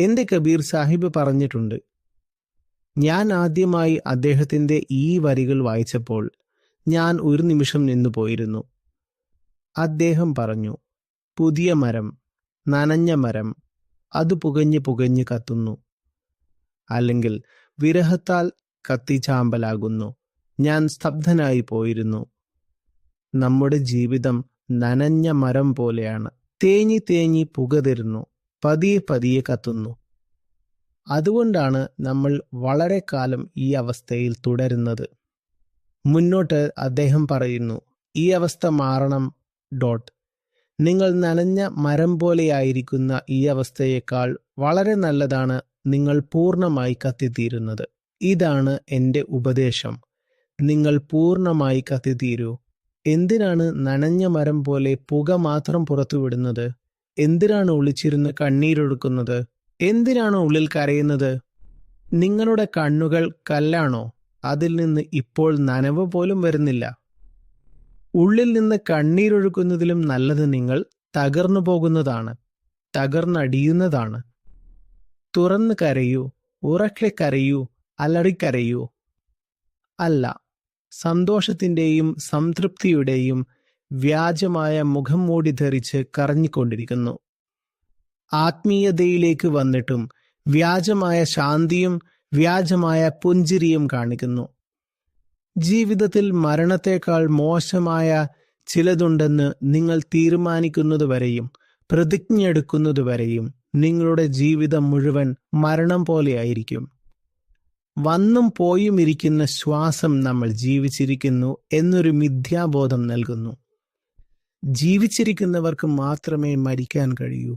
എന്റെ കബീർ സാഹിബ് പറഞ്ഞിട്ടുണ്ട് ഞാൻ ആദ്യമായി അദ്ദേഹത്തിന്റെ ഈ വരികൾ വായിച്ചപ്പോൾ ഞാൻ ഒരു നിമിഷം നിന്നു പോയിരുന്നു. അദ്ദേഹം പറഞ്ഞു പുതിയ മരം നനഞ്ഞ മരം അത് പുകഞ്ഞ് പുകഞ്ഞ് കത്തുന്നു. അല്ലെങ്കിൽ വിരഹത്താൽ കത്തിച്ചാമ്പലാകുന്നു. ഞാൻ സ്തബ്ധനായി പോയിരുന്നു. നമ്മുടെ ജീവിതം നനഞ്ഞ മരം പോലെയാണ്. തേഞ്ഞി തേഞ്ഞി പുക തരുന്നു. പതിയെ പതിയെ കത്തുന്നു. അതുകൊണ്ടാണ് നമ്മൾ വളരെ കാലം ഈ അവസ്ഥയിൽ തുടരുന്നത്. മുന്നോട്ട് അദ്ദേഹം പറയുന്നു ഈ അവസ്ഥ മാറണം ഡോട്ട്. നിങ്ങൾ നനഞ്ഞ മരം പോലെയായിരിക്കുന്ന ഈ അവസ്ഥയേക്കാൾ വളരെ നല്ലതാണ് നിങ്ങൾ പൂർണമായി കത്തിത്തീരുന്നത്. ഇതാണ് എന്റെ ഉപദേശം. നിങ്ങൾ പൂർണമായി കത്തിത്തീരൂ. എന്തിനാണ് നനഞ്ഞ മരം പോലെ പുക മാത്രം പുറത്തുവിടുന്നത്? എന്തിനാണ് ഒളിച്ചിരുന്ന് കണ്ണീരൊഴുക്കുന്നത്? എന്തിനാണ് ഉള്ളിൽ കരയുന്നത്? നിങ്ങളുടെ കണ്ണുകൾ കല്ലാണോ? അതിൽ നിന്ന് ഇപ്പോൾ നനവ് പോലും വരുന്നില്ല. ഉള്ളിൽ നിന്ന് കണ്ണീരൊഴുക്കുന്നതിലും നല്ലത് നിങ്ങൾ തകർന്നു പോകുന്നതാണ്. തകർന്നടിയുന്നതാണ്. തുറന്ന് കരയൂ ഉറക്കെ കരയൂ അലറിക്കരയൂ. അല്ല സന്തോഷത്തിന്റെയും സംതൃപ്തിയുടെയും വ്യാജമായ മുഖം മൂടി ധരിച്ച് കറങ്ങിക്കൊണ്ടിരിക്കുന്നു ആത്മീയതയിലേക്ക് വന്നിട്ടും വ്യാജമായ ശാന്തിയും വ്യാജമായ പുഞ്ചിരിയും കാണിക്കുന്നു. ജീവിതത്തിൽ മരണത്തേക്കാൾ മോശമായ ചിലതുണ്ടെന്ന് നിങ്ങൾ തീരുമാനിക്കുന്നതുവരെയും പ്രതിജ്ഞയെടുക്കുന്നതുവരെയും നിങ്ങളുടെ ജീവിതം മുഴുവൻ മരണം പോലെയായിരിക്കും. വന്നും പോയും ഇരിക്കുന്ന ശ്വാസം നമ്മൾ ജീവിച്ചിരിക്കുന്നു എന്നൊരു മിഥ്യാബോധം നൽകുന്നു. ജീവിച്ചിരിക്കുന്നവർക്ക് മാത്രമേ മരിക്കാൻ കഴിയൂ.